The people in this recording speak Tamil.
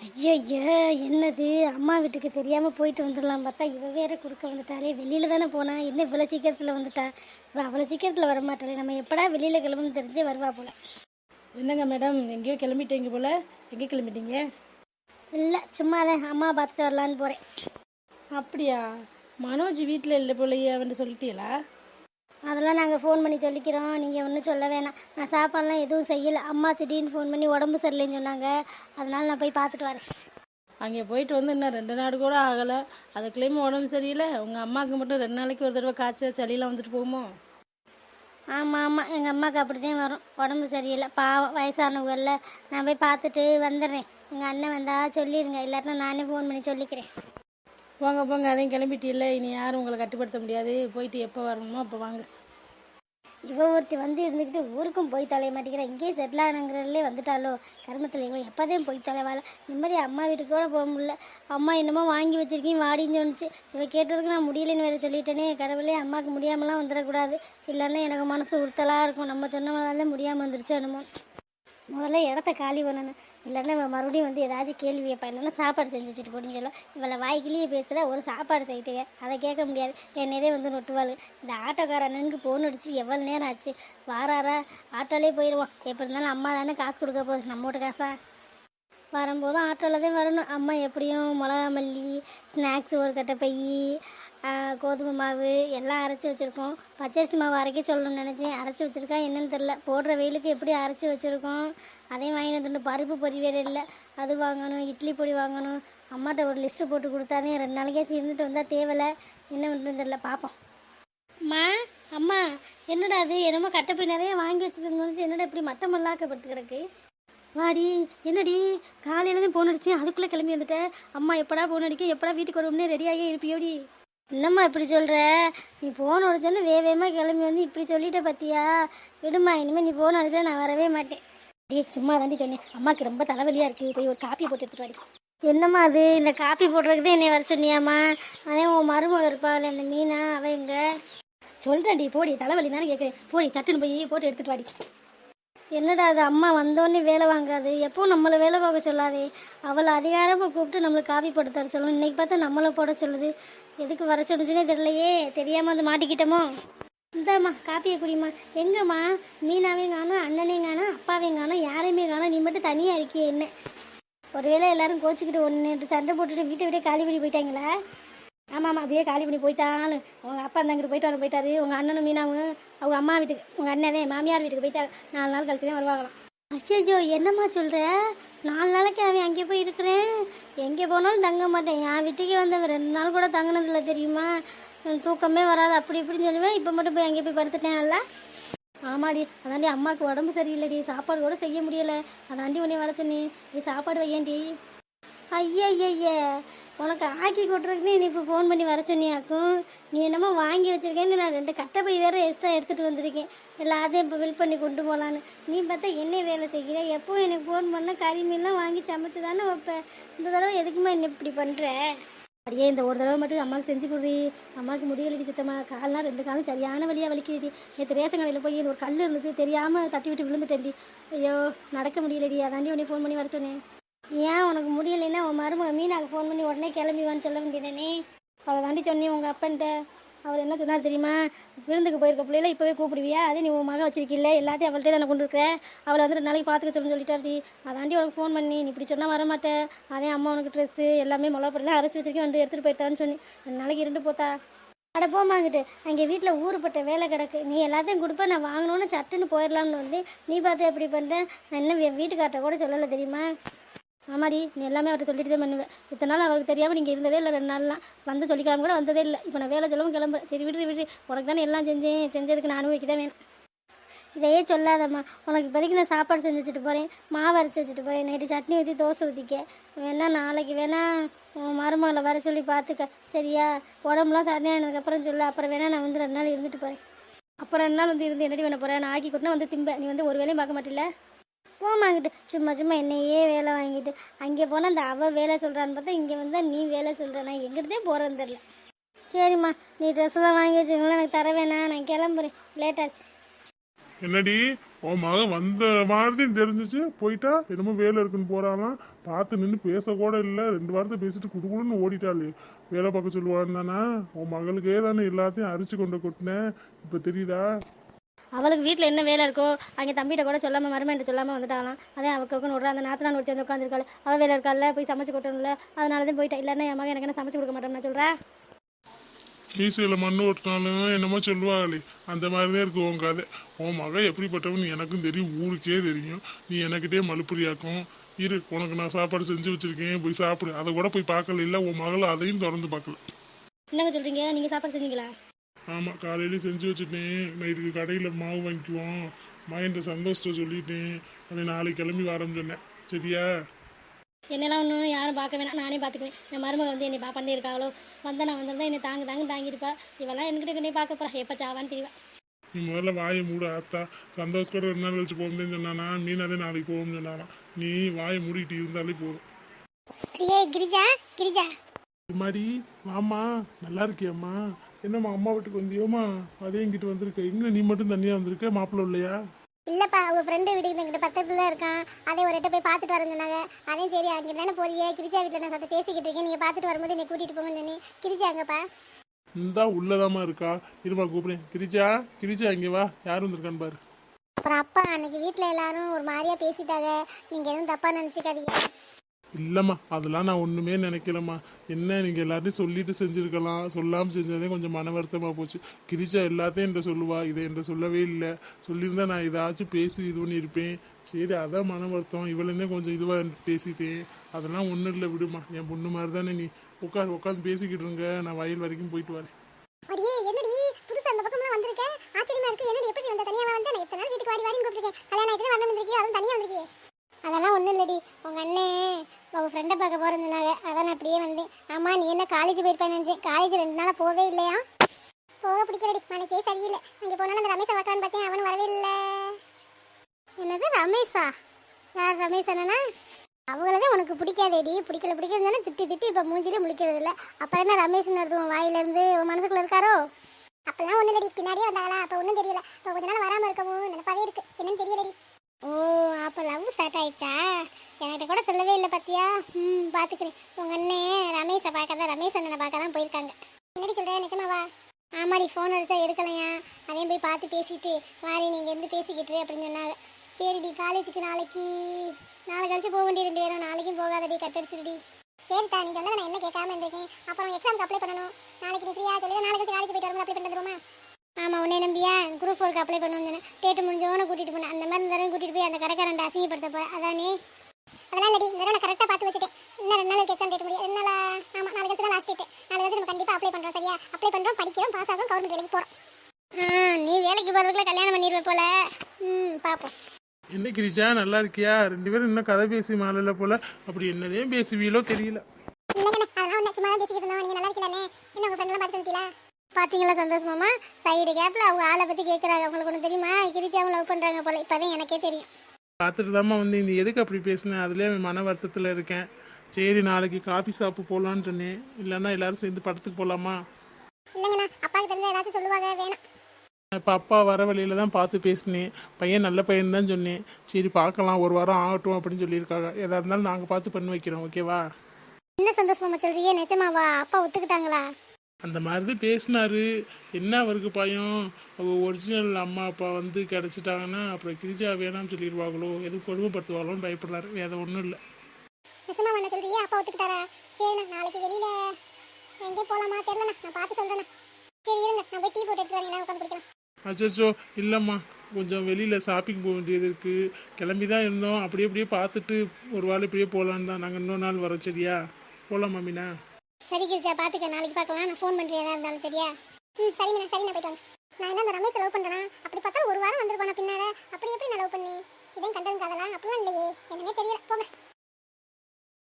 ஐயய்ய என்னது? அம்மா வீட்டுக்கு தெரியாமல் போயிட்டு வந்துடலாம் பார்த்தா இவ வேற குறுக்க வந்துட்டாளே. வெளியில் தானே போனா? என்ன இவ்வளோ சீக்கிரத்தில் வந்துட்டா? இவ அவ்வளோ சீக்கிரத்தில் வர மாட்டாளே. நம்ம எப்படா வெளியில் கிளம்புன்னு தெரிஞ்சே வருவா போல. என்னங்க மேடம்? எங்கேயோ கிளம்பிட்டீங்க போல. எங்கே கிளம்பிட்டீங்க? இல்லை சும்மா தான் அம்மா பார்த்துட்டு வரலான்னு போகிறேன் அப்படியா? மனோஜ் வீட்டில் இல்லை போலயே அவன்கிட்ட சொல்லிட்டீங்களா? அதெல்லாம் நாங்கள் ஃபோன் பண்ணி சொல்லிக்கிறோம். நீங்கள் ஒன்றும் சொல்ல வேணாம். நான் சாப்பாடுலாம் எதுவும் செய்யலை. அம்மா திடீர்னு ஃபோன் பண்ணி உடம்பு சரியில்லைன்னு சொன்னாங்க. அதனால நான் போய் பார்த்துட்டு வரேன். அங்கே போயிட்டு வந்து இன்னும் ரெண்டு நாடு கூட ஆகலை. அதுக்குள்ளேயுமே உடம்பு சரியில்லை. உங்கள் அம்மாவுக்கு மட்டும் ரெண்டு நாளைக்கு ஒரு தடவை காய்ச்சல் சளியெல்லாம் வந்துட்டு போகுமோ? ஆமாம் ஆமாம் எங்கள் அம்மாவுக்கு அப்படி தான் வரும். உடம்பு சரியில்லை. பாவம் வயசானவங்களில் நான் போய் பார்த்துட்டு வந்துடுறேன். எங்கள் அண்ணன் வந்தால் சொல்லிடுங்க இல்லாட்டினா நானே ஃபோன் பண்ணி சொல்லிக்கிறேன். போங்க போங்க. அதையும் கிளம்பிட்டு இல்லை இனி யாரும் உங்களை கட்டுப்படுத்த முடியாது. போயிட்டு எப்போ வரணுமோ அப்போ வாங்க. இவ ஒருத்தி வந்து இருந்துக்கிட்டு ஊருக்கும் போய் தலைய மாட்டேங்கிறா இங்கேயே செட்டில் ஆனங்கிறதுலே வந்துட்டாலோ கர்மத்தில் இவன் எப்போதையும் போய் தொலைவாள்? நிம்மதியாக அம்மா வீட்டுக்கு கூட போக முடியல. அம்மா என்னமோ வாங்கி வச்சிருக்கீங்க வாடின்னு சொன்னிச்சு. இவ கேட்டதுக்கு நான் முடியலன்னு வேறு சொல்லிட்டேனே. கடவுளே அம்மாவுக்கு முடியாமலாம் வந்துடக்கூடாது. இல்லைன்னா எனக்கு மனசு உறுத்தலாக இருக்கும். நம்ம சொன்னவங்களால முடியாமல் வந்துருச்சு என்னமோ. முதல்ல இடத்த காலி பண்ணணும். இல்லைன்னா இவன் மறுபடியும் வந்து ஏதாச்சும் கேள்வி வைப்பா இல்லைன்னா சாப்பாடு செஞ்சு வச்சுட்டு போட்டுன்னு சொல்லுவோம் இவளை வாய்க்கிலேயே பேசுகிற ஒரு சாப்பாடு செய்துங்க அதை கேட்க முடியாது. என்னதே வந்து நொட்டுவாள். இந்த ஆட்டோக்கார அண்ணனுக்கு ஃபோன் அடிச்சு எவ்வளோ நேரம் ஆச்சு? வாராரா? ஆட்டோலேயே போயிடுவான் எப்படி இருந்தாலும் அம்மா தானே காசு கொடுக்க போகுது. நம்ம வீட்டு காசா? வரும்போதும் ஆட்டோவில் தான் வரணும். அம்மா எப்படியும் மிளகா மல்லி ஸ்நாக்ஸ் ஒரு கட்டை பை கோதுமை மாவு எல்லாம் அரைச்சி வச்சுருக்கோம். பச்சரிசி மாவு அரைக்க சொல்லணும்னு நினச்சேன். அரைச்சி வச்சுருக்கா என்னன்னு தெரில போடுற வெயிலுக்கு எப்படி அரைச்சி வச்சுருக்கோம்? அதையும் வாங்கி வந்துட்டு பருப்பு பொரி வேறு இல்லை. அது வாங்கணும் இட்லி பொடி வாங்கணும். அம்மாட்ட ஒரு லிஸ்ட்டு போட்டு கொடுத்தாலே ரெண்டு நாளைக்காச்சும் இருந்துட்டு வந்தால் தேவையில்லை என்ன பண்ணுறது தெரில பார்ப்போம் அம்மா அம்மா என்னடா அது? என்னமோ கட்டப்பை நிறைய வாங்கி வச்சுருக்கோம் என்னடா இப்படி மட்டம் மல்லாக்கப்படுத்து கிடக்கு? வாடி என்னடி? காலையில தான் போன் அடிச்சேன். அதுக்குள்ளே கிளம்பி வந்துட்டேன் அம்மா எப்படா போன் அடிக்கும்? எப்படா வீட்டுக்கு வருவோம்னே ரெடியாகி இருப்பியோடி? என்னம்மா இப்படி சொல்கிற நீ ஃபோன் உடச்சோன்னு வே வேகமாக கிளம்பி வந்து இப்படி சொல்லிட்ட பத்தியா? விடுமா இனிமேல் நீ ஃபோன் அடிச்சா நான் வரவே மாட்டேன். டே சும்மா தாண்டி சொன்னேன். அம்மாவுக்கு ரொம்ப தலைவலியாக இருக்குது போய் ஒரு காப்பி போட்டு எடுத்துட்டு வாடி. என்னம்மா அது? இந்த காப்பி போடுறதுக்கு தான் என்னை வர சொன்னியாம்மா? அதே உன் மருமக இருப்பாள் இந்த மீனா அவ எங்க? சொல்கிறேன்டி போடி தலைவலி தானே கேட்குறேன் போடி சட்டுன்னு போய் போட்டு எடுத்துட்டு வாடி. என்னடா அது அம்மா வந்தோடனே வேலை வாங்காது. எப்போ நம்மளை வேலை பார்க்க சொல்லாதே. அவளை அதிகாரமாக கூப்பிட்டு நம்மளுக்கு காப்பி போட்டு தர சொல்லணும். இன்னைக்கு பார்த்தா நம்மளை போட சொல்லுது. எதுக்கு வர சொல்லுச்சுன்னே தெரியலையே. தெரியாமல் வந்து மாட்டிக்கிட்டோமோ? இந்தாம்மா காப்பியை குடிம்மா. எங்கம்மா? மீனாவையும் காணும் அண்ணனையும் காணும் அப்பாவையும் காணும் யாரையுமே காணும் நீ மட்டும் தனியாக இருக்கியே என்ன? ஒருவேளை எல்லாரும் கோச்சிக்கிட்டு ஒன்று சண்டை போட்டுட்டு வீட்டை விட்டே காலி பண்ணி போயிட்டாங்களா? ஆமாம் ஆமாம் அப்படியே காலி பண்ணி போயிட்டாலும் உங்கள் அப்பா அந்த அங்கிட்டு போயிட்டு வர போயிட்டாரு. உங்கள் அண்ணனும் மீனாவும் அவங்க அம்மா வீட்டுக்கு உங்கள் அண்ணனே மாமியார் வீட்டுக்கு போயிட்டாரு நாலு நாள் கழிச்சு தான் வருவாங்களாம். ஐயோ என்னம்மா சொல்கிற நாலு நாளைக்கு அவன் அங்கே போய் இருக்கிறேன். எங்கே போனாலும் தங்க மாட்டேன். என் வீட்டுக்கே வந்தவன். ரெண்டு நாள் கூட தங்கினதில்ல தெரியுமா? தூக்கமே வராது. அப்படி இப்படின்னு சொல்லுவேன். இப்போ மட்டும் போய் அங்கே போய் படுத்துட்டேன்ல. ஆமாடி அதாண்டி அம்மாவுக்கு உடம்பு சரியில்லைடி. சாப்பாடு கூட செய்ய முடியலை. அதாண்டி உன்னை வர சொன்னி நீ சாப்பாடு வையேன்டி ஐயய்ய. உனக்கு ஆக்கி கொட்டுறதுக்குனே நீ இப்போ ஃபோன் பண்ணி வர சொன்னியாக்கும். நீ என்னமோ வாங்கி வச்சிருக்கேன்னு நான் ரெண்டு கட்டை போய் வேற எக்ஸ்ட்ரா எடுத்துகிட்டு வந்திருக்கேன். எல்லாத்தையும் இப்போ பில் பண்ணி கொண்டு போகலான்னு நீ பார்த்தா என்ன வேலை செய்கிற? எப்போ எனக்கு ஃபோன் பண்ணால் கறி மீன்லாம் வாங்கி சமைச்சு தானே வைப்பேன். இந்த தடவை எதுக்குமா என்ன இப்படி பண்ணுற அப்படியே இந்த ஒரு தடவை மட்டும் அம்மாவுக்கு செஞ்சு கொடுறி. அம்மாவுக்கு முடியலைக்கு சுத்தமாக கால்லாம் ரெண்டு காலம் சரியான வழியாக வலிக்குது நேற்று ரேஷன் கடையில் போய் ஒரு கல் இருந்துச்சு. தெரியாமல் தட்டி விட்டு விழுந்துட்டேன்டி. ஐயோ நடக்க முடியலடி. அதாண்டி உடனே ஃபோன் பண்ணி வர சொன்னேன். ஏன் உனக்கு முடியலைன்னா உன் மருமக மீனாக்கு ஃபோன் பண்ணி உடனே கிளம்பிவான்னு சொல்ல வேண்டியதானே அவளை தாண்டி சொன்னேன் உங்கள் அப்பன்ட்ட. அவர் என்ன சொன்னார் தெரியுமா? விருந்துக்கு போயிருக்க பிள்ளைல இப்போவே கூப்பிடுவியா? அதே நீ உன் மகன் வச்சிருக்கில்ல எல்லாத்தையும் அவள்கிட்ட தானே கொண்டு இருக்கிற அவளை வந்து ரெண்டு நாளைக்கு பார்த்துக்க சொல்லி சொல்லிட்டாருடி அதாண்டி உனக்கு ஃபோன் பண்ணி நீ இப்படி சொன்னால் வரமாட்டேன் அதே அம்மா உனக்கு ட்ரெஸ்ஸு எல்லாமே மிளகா பொருளாக அரைச்சி வச்சிருக்கேன் வந்து எடுத்துகிட்டு போயிட்டான்னு சொன்னி. ரெண்டு நாளைக்கு இருந்து போத்தா. அட போமாங்கிட்டு அங்கே வீட்டில் ஊறுப்பட்ட வேலை கிடக்கு. நீ எல்லாத்தையும் கொடுப்ப நான் வாங்கணும்னு சட்டுன்னு போயிடலாம்னு வந்து நீ பார்த்து எப்படி பண்ணுறேன் நான் இன்னும் என் வீட்டுக்கார்ட்ட கூட சொல்லலை தெரியுமா? ஆமாடி நீ எல்லாமே அவர்கிட்ட சொல்லிட்டு தான் பண்ணுவேன் இத்தனை நாள் அவருக்கு தெரியாமல் நீங்கள் இருந்ததே இல்லை ரெண்டு நாள்லாம். வந்து சொல்லிக்கலாம் கூட வந்ததே இல்லை. இப்போ நான் வேலை சொல்லவும் கிளம்புறேன். சரி விட்டு விட்டு உனக்கு தானே எல்லாம் செஞ்சேன். செஞ்சதுக்கு நான் அனுபவிக்க தான் வேணும். இதையே சொல்லாதம்மா. உனக்கு இப்போதைக்கு நான் சாப்பாடு செஞ்சு வச்சுட்டு போகிறேன் மாவு அரைச்சி வச்சுட்டு போகிறேன் நைட்டு சட்னி ஊற்றி தோசை ஊற்றிக்க வேணா நாளைக்கு வேணா மருமகளை வர சொல்லி பார்த்துக்க. சரியா? உடம்புலாம் சரியானதுக்கப்புறம் சொல்லு. அப்புறம் வேணா நான் வந்து ரெண்டு நாள் இருந்துட்டு போகிறேன் அப்புறம் ரெண்டு நாள் வந்து இருந்து என்னடி பண்ண போகிறேன் நான் ஆக்கி கொட்டினா வந்து திம்ப. நீ வந்து ஒரு வேலையும் பார்க்க மாட்டில்ல? போமாங்கிட்டு சும்மா சும்மா என்னையே வேலை வாங்கிட்டு அங்கே போனால் அந்த அவள் வேலை சொல்கிறான்னு பார்த்தா இங்கே வந்தால் நீ வேலை சொல்கிற நான் எங்கிட்டதே போகிறேன்னு தெரில சரிம்மா நீ ட்ரெஸ் எல்லாம் வாங்கி வச்சுருந்தா எனக்கு தர வேணாம் நான் கிளம்புறேன். லேட் ஆச்சு. என்னடி உன் மகன் வந்த மாதிரி தெரிஞ்சிச்சு போயிட்டா? என்னமோ வேலை இருக்குன்னு போறாளாம் பார்த்து நின்று பேசக்கூட இல்லை ரெண்டு வாரத்தை பேசிட்டு குடுக்குடுன்னு ஓடிட்டாளே. வேலை பார்க்க சொல்லுவான்னு தானே? உன் மகளுக்கே தானே எல்லாத்தையும் அரிச்சு கொண்டு கொட்டினேன். இப்போ தெரியுதா? அவளுக்கு வீட்டில் என்ன வேலை இருக்கோ அங்கே தம்பிகிட்ட கூட சொல்லாமல் மருமன்ட்ட சொல்லாமல் வந்துட்டாலாம் அதே அவக்கு விட்றா அந்த நாத்தனான் ஒருத்தி வந்து உட்காந்துருக்காள் அவள் வேலை இருக்கால போய் சமைச்சு கொட்டணும்ல. அதனால தான் போயிட்டா. இல்லைன்னா என் மகன் எனக்கு என்ன சமைச்சு கொடுக்க மாட்டேன் நான் சொல்கிறேன் மீசையில் மண்ணு ஓட்டினாலும் என்னமோ சொல்லுவாங்களே அந்த மாதிரி தான் இருக்கு உன் கதை. உன் மகன் எப்படிப்பட்டவன் எனக்கும் தெரியும் ஊருக்கே தெரியும். நீ எனக்கிட்டே மலுப்புரியாக்கும் இரு உனக்கு நான் சாப்பாடு செஞ்சு வச்சிருக்கேன் போய் சாப்பிடு. அதை கூட போய் பார்க்கல. இல்லை உன் மகள் அதையும் திறந்து பார்க்கல. என்னங்க சொல்கிறீங்க நீங்கள் சாப்பாடு செஞ்சீங்களா? ஆமாம் காலையில செஞ்சு வச்சுட்டேன். நைட்டுக்கு கடையில் மாவு வாங்கிக்குவோம். மைண்ட சந்தோஷத்தை சொல்லிட்டேன். அவன் நாளைக்கு கிளம்பி வரேன்னு சொன்னேன். சரியா? என்னெல்லாம் ஒன்றும் யாரும் பார்க்க வேணாம். நானே பார்த்துக்குவேன். என் மருமக வந்து என்னை பாப்பாண்டே இருக்காங்களோ வந்தா நான் வந்திருந்தா என்னை தாங்க தாங்க தாங்கியிருப்பா. இவெல்லாம் என்கிட்ட என்னை பார்க்க போகிறா எப்போ சாவான்னு தெரியவா நீ முதல்ல வாயை மூடு ஆத்தா. சந்தோஷத்தோட ரெண்டு நாள் கழிச்சு போகும்போது சொன்னானா மீனாதே நாளைக்கு போகும்னு சொன்னானா. நீ வாயை மூடிட்டு இருந்தாலே போதும். ஐயே கிரிஜா கிரிஜா. மாதிரி வாமா நல்லா இருக்கியாம்மா. என்னம்மா அம்மா வீட்டுக்கு வந்தியோமா அதே இங்கிட்டு வந்திருக்க. எங்க நீ மட்டும் தனியா வந்திருக்க? மாப்பிள்ள இல்லையா? இல்லப்பா அவங்க ஃப்ரெண்டு வீட்டுக்கு இங்கிட்ட பக்கத்துல இருக்கான். அதே ஒரு எட்ட போய் பார்த்துட்டு வரேன் சொன்னாங்க. அதே சரி அங்கே தானே போறியே? கிரிஜா வீட்டில் நான் சத்த பேசிக்கிட்டு இருக்கேன். நீங்கள் பார்த்துட்டு வரும்போது என்னை கூட்டிட்டு போங்கன்னு சொன்னேன். கிரிஜா அங்கப்பா இந்தா உள்ளதாம்மா இருக்கா. இருமா கூப்பிடுறேன். கிரிஜா கிரிஜா இங்க வா. யார் வந்திருக்கான்னு பாரு. அப்புறம் அப்பா அன்னைக்கு வீட்டில் எல்லாரும் ஒரு மாதிரியா பேசிட்டாங்க. நீங்கள் எதுவும் தப்பா நினச்சிக்காதீங்க. இல்லைம்மா அதெல்லாம் நான் ஒன்றுமே நினைக்கலம்மா. என்ன நீங்கள் எல்லாத்தையும் சொல்லிட்டு செஞ்சுருக்கலாம். சொல்லாமல் செஞ்சதே கொஞ்சம் மன வருத்தமாக போச்சு. கிரிச்சா எல்லாத்தையும் என்கிட்ட சொல்லுவா. இதை என்கிட்ட சொல்லவே இல்லை. சொல்லியிருந்தா நான் ஏதாச்சும் பேசி இது பண்ணியிருப்பேன். சரி அதான் மன வருத்தம். இவளேருந்தே கொஞ்சம் இதுவாக பேசிட்டேன் அதெல்லாம் ஒன்றும் இல்லை விடுமா. என் பொண்ணு மாதிரி தானே நீ. உட்காந்து உட்காந்து பேசிக்கிட்டு இருங்க. நான் வயல் வரைக்கும் போயிட்டு வரேன் அடியே என்னடி புதுசா அந்த பக்கம்லாம் வந்திருக்க ஆச்சரியமா இருக்கு என்னடி எப்படி வந்த தனியாக வந்தேன் நான் எத்தனை நாள் வீட்டுக்கு வாடி வாடின்னு கூப்பிட்டுருக்கேன் கல்யாணம் ஆகிட்டு வரணும் வந்திருக்கியோ அதுவும் தனியாக வந்திருக்கியே அதெல்லாம் ஒன்றும் இல்லடி உங்கள் அண்ணன் உங்கள் ஃப்ரெண்டை பார்க்க போகிறேன்னு சொன்னாங்க அதான் நான் அப்படியே வந்தேன் ஆமா நீ என்ன காலேஜ் போயிருப்பேன் நினைச்சேன். காலேஜ் ரெண்டு நாளாக போவே இல்லையா? போக பிடிக்கலடி. மனசே சரியில்லை. அங்கே போனாலும் அந்த ரமேஷை பார்க்கலான்னு பார்த்தேன். அவனும் வரவே இல்லை. என்னது ரமேஷா? யார் ரமேஷ் அண்ணனா? அவங்களதே உனக்கு பிடிக்காதேடி. பிடிக்கல பிடிக்கலன்னு திட்டி திட்டி இப்போ மூஞ்சிலே முழிக்கிறது இல்லை. அப்புறம் என்ன ரமேஷ்னு வருது உன் வாயிலேருந்து உன் மனசுக்குள்ள இருக்காரோ? அப்பெல்லாம் ஒன்றும் இல்லடி பின்னாடியே வந்தாங்களா? அப்போ ஒன்றும் தெரியல. இப்போ கொஞ்ச நாள் வராமல் இருக்கவும் நினைப்பாவே இருக்கு. என்னன்னு தெரியலடி. ஓ அப்போ லவ் ஸ்டார்ட் ஆயிடுச்சா? என்கிட்ட கூட சொல்லவே இல்லை பார்த்தியா ம் பார்த்துக்கிறேன் உங்கள் அண்ணே ரமேஷை பார்க்க தான் ரமேஷ் அண்ணனை பார்க்க தான் போயிருக்காங்க. என்னடி சொல்கிற நிஜமாவா ஆமாடி ஃபோன் அடிச்சா எடுக்கலையா? அதையும் போய் பார்த்து பேசிட்டு வாரி நீங்கள் இருந்து பேசிக்கிட்டு அப்படின்னு சொன்னாங்க. சரிடி காலேஜுக்கு நாளைக்கு நாளை கழிச்சு போக வேண்டிய ரெண்டு பேரும். நாளைக்கும் போகாதடி கட்டடிச்சிருடி. சரிதா நீ சொன்னதை நான் என்ன கேட்காம இருந்திருக்கேன்? அப்புறம் எக்ஸாமுக்கு அப்ளை பண்ணணும். நாளைக்கு நீ ஃப்ரீயா சொல்லி நாளைக்கு கழிச்சு காலேஜ் போயிட்டு வரும்போது அப்ளை பண்ணி ஆமாம் உன்னை நம்பியா? குரூப் ஃபோருக்கு அப்ளை பண்ணணும்னு சொன்னேன். டேட்டு முடிஞ்சவன கூட்டிகிட்டு போனேன். அந்த மாதிரி இருந்தாலும் கூட்டிகிட்டு போய் அந்த கடைக்காரன் அசிங்கப்படுத்த போகிறேன் அதானே? அதெல்லாம் இல்லடி இந்த நான் கரெக்டாக பார்த்து வச்சுட்டேன். இன்னும் ரெண்டு நாள் எக்ஸாம் டேட் முடியும் ரெண்டு நாள் ஆமாம் நாளைக்கு கழிச்சு தான் லாஸ்ட் டேட் நாளைக்கு கழிச்சு நம்ம கண்டிப்பாக அப்ளை பண்ணுறோம் சரியா? அப்ளை பண்ணுறோம் படிக்கிறோம் பாஸ் ஆகிறோம் கவர்மெண்ட் வேலைக்கு போகிறோம் நீ வேலைக்கு போகிறதுக்குள்ள கல்யாணம் பண்ணிடுவே போல. ம் பார்ப்போம். என்ன கிரிஜா நல்லா இருக்கியா? ரெண்டு பேரும் இன்னும் கதை பேசி மாலையில போல. அப்படி என்னதே பேசுவீங்களோ தெரியல. பார்த்தீங்களா சந்தோஷமாமா சைடு கேப்பில் அவங்க ஆளை பற்றி கேட்குறாங்க உங்களுக்கு ஒன்று தெரியுமா? கிரிச்சி அவங்க லவ் பண்ணுறாங்க போல. இப்போ தான் எனக்கே தெரியும். பார்த்துட்டு தாம்மா வந்து இந்த எதுக்கு அப்படி பேசினேன் அதுலேயே மன வருத்தத்தில் இருக்கேன். சரி நாளைக்கு காபி ஷாப்பு போகலான்னு சொன்னேன். இல்லைன்னா எல்லாரும் சேர்ந்து படத்துக்கு போகலாமா இப்போ அப்பா வர வழியில தான் பார்த்து பேசினேன். பையன் நல்ல பையன் தான் சொன்னேன். சரி பார்க்கலாம். ஒரு வாரம் ஆகட்டும் அப்படின்னு சொல்லியிருக்காங்க. எதாக இருந்தாலும் நாங்கள் பார்த்து பண்ணி வைக்கிறோம் ஓகேவா? என்ன சந்தோஷமா சொல்றீங்க? நிஜமாவா? அப்பா ஒத்துக்கிட்டாங்களா? அந்த மாதிரி தான் பேசினாரு. என்ன அவருக்கு பயம்? ஒரிஜினல் அம்மா அப்பா வந்து கிடச்சிட்டாங்கன்னா அப்புறம் கிரிஜா வேணாம்னு சொல்லிடுவாங்களோ? எதுவும் கொடுமைப்படுத்துவாங்களோன்னு பயப்படுறாரு. வேற ஒன்றும் இல்லை. சொல்றீங்க அப்பா ஒத்துக்கிட்டாரா? சரிண்ணா நாளைக்கு வெளியில எங்கேயும் போலாமா? தெரியலண்ணா நான் பார்த்து சொல்றேண்ணா. சரி இருங்க நான் போய் டீ போட்டு எடுத்து வரேன் உட்காந்து அச்சோ இல்லைம்மா கொஞ்சம் வெளியில் ஷாப்பிங் போக வேண்டியது இருக்குது கிளம்பி தான் இருந்தோம். அப்படியே அப்படியே பார்த்துட்டு ஒரு வாரம் இப்படியே போகலான்னு தான். நாங்கள் இன்னொரு நாள் வரோம் சரியா? போகலாமா மீனா? சரி கிரிஜா பார்த்துக்க நாளைக்கு பார்க்கலாம் நான் ஃபோன் பண்ணுறேன் எதாக இருந்தாலும். சரியா? ம் சரி நான் சரி நான் போயிட்டு நான் என்ன அந்த ரமேஷ் லவ் பண்ணுறேன் அப்படி பார்த்தா ஒரு வாரம் வந்துருப்பானா பின்னால? அப்படி எப்படி நான் லவ் பண்ணி? இதையும் கண்டதும் கதலாம் அப்படிலாம் இல்லையே. என்னன்னே தெரியல. போங்க.